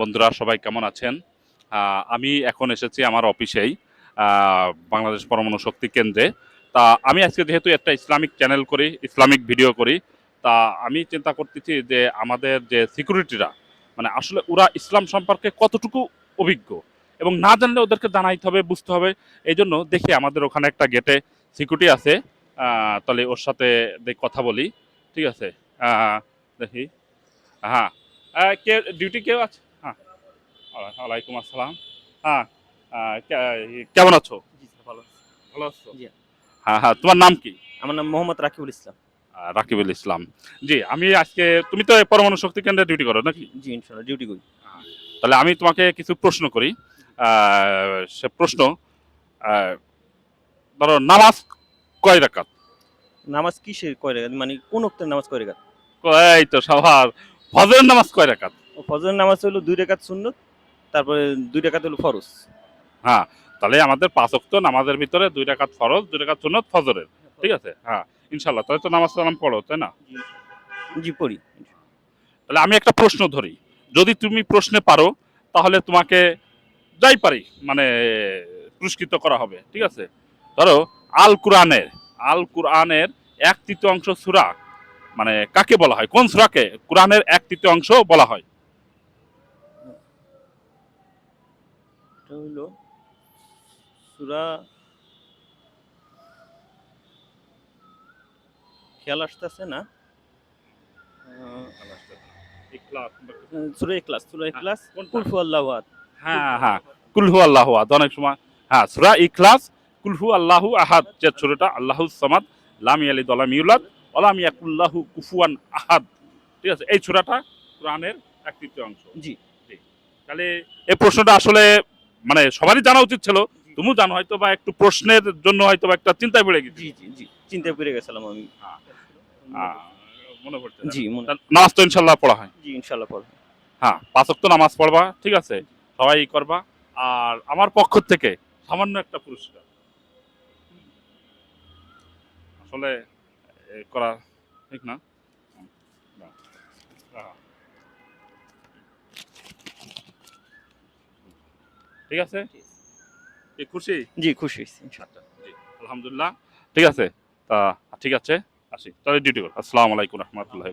বন্ধুরা, সবাই কেমন আছেন? আমি এখন এসেছি আমার অফিসেই বাংলাদেশ পরমাণু শক্তি কেন্দ্রে। তা আমি আজকে যেহেতু একটা ইসলামিক চ্যানেল করি, ইসলামিক ভিডিও করি, তা আমি চিন্তা করতেছি যে আমাদের যে সিকিউরিটিরা মানে আসলে ওরা ইসলাম সম্পর্কে কতটুকু অভিজ্ঞ? এবং না জানলে ওদেরকে জানাইতে হবে, বুঝতে হবে। এই জন্য দেখি আমাদের ওখানে একটা গেটে সিকিউরিটি আছে তাহলে ওর সাথে কথা বলি, ঠিক আছে? দেখি। হ্যাঁ কে ডিউটি কেউ আছে? হ্যাঁ। ওয়ালাইকুম আসসালাম। হ্যাঁ কেমন আছো? ভালো ভালো আছো? হ্যাঁ হ্যাঁ তোমার নাম কি? আমার নাম মোহাম্মদ রাকিবুল ইসলাম। রাকিবুল ইসলাম। জি আমি আজকে তুমি তো পরমাণু শক্তি কেন্দ্রে ডিউটি করো নাকি? জি ইনশাল্লাহ ডিউটি করি। তাহলে আমি তোমাকে কিছু প্রশ্ন করি। সে প্রশ্ন ধরো নামাজ কয় রাকাত? নামাজ কিসের কয় রেখাত মানে কোন অক্তের নামাজ কয় রেখাত এই তো সবার। ফজরের নামাজ কয় রাকাত? ফজরের নামাজ হলো দুই রেখাত সুন্নত তারপরে দুই রেখাত হলো ফরজ। হ্যাঁ তাহলে আমাদের পাঁচ নামাজের ভিতরে দুই রাকাত ফরজ দুই রাকাত সুন্নত ফজরের। ঠিক আছে? হ্যাঁ ইনশাল্লাহ তাহলে তো নামাজ সালাম পড়ো তাই না? জি পড়ি। তাহলে আমি একটা প্রশ্ন ধরি। যদি তুমি প্রশ্নে পারো তাহলে তোমাকে যাই পারি মানে পুরস্কৃত করা হবে। ঠিক আছে? ধরো আল কুরআনের আল কুরআনের এক তৃতীয় অংশ সুরা মানে কাকে বলা হয়? কোন সুরাকে? কোরআনের এক তৃতীয় অংশ বলা হয়। হলো সুরা খেয়াল আসতেছে না? সুরা ইখলাস সুরা ইখলাস কুলফু আল্লাহ আহাদ। হ্যাঁ হ্যাঁ কুলহু আল্লাহ আহাদ। অনেক সময় হ্যাঁ সুরা ইখলাস কুলহু আল্লাহু আহাদ। যে সুরাটা আল্লাহু সামাদ লাম ইয়ালিদ ওয়া লাম ইউলাদ। ওয়া লাম ইয়াকুল্লাহু কুফুয়ান আহাদ। ঠিক আছে? এই সুরাটা কোরআনের এক তৃতীয় অংশ। জি। তাহলে এই প্রশ্নটা আসলে মানে সবারই জানা উচিত ছিল। তুমিও জানো হয়তো বা একটু প্রশ্নের জন্য হয়তো বা একটা চিন্তায় পড়ে গেছি জি জি জি। চিন্তা করে গেছিলাম আমি। মনে পড়ছে? জি নামাজ তো ইনশাল্লাহ পড়া হয়। জি ইনশাল্লাহ পড়ব হ্যাঁ। পাঁচ ওয়াক্ত নামাজ পড়বা ঠিক আছে? সবাই করবা। আর আমার পক্ষ থেকে সামান্য একটা পুরস্কার। আসলে করা ঠিক না? না। আহ। ঠিক আছে? খুশি? জি খুশি আলহামদুলিল্লাহ। ঠিক আছে? তা ঠিক আছে আসি। তাহলে ডিউটি করো। আসসালামু আলাইকুম রহমতুল্লাহ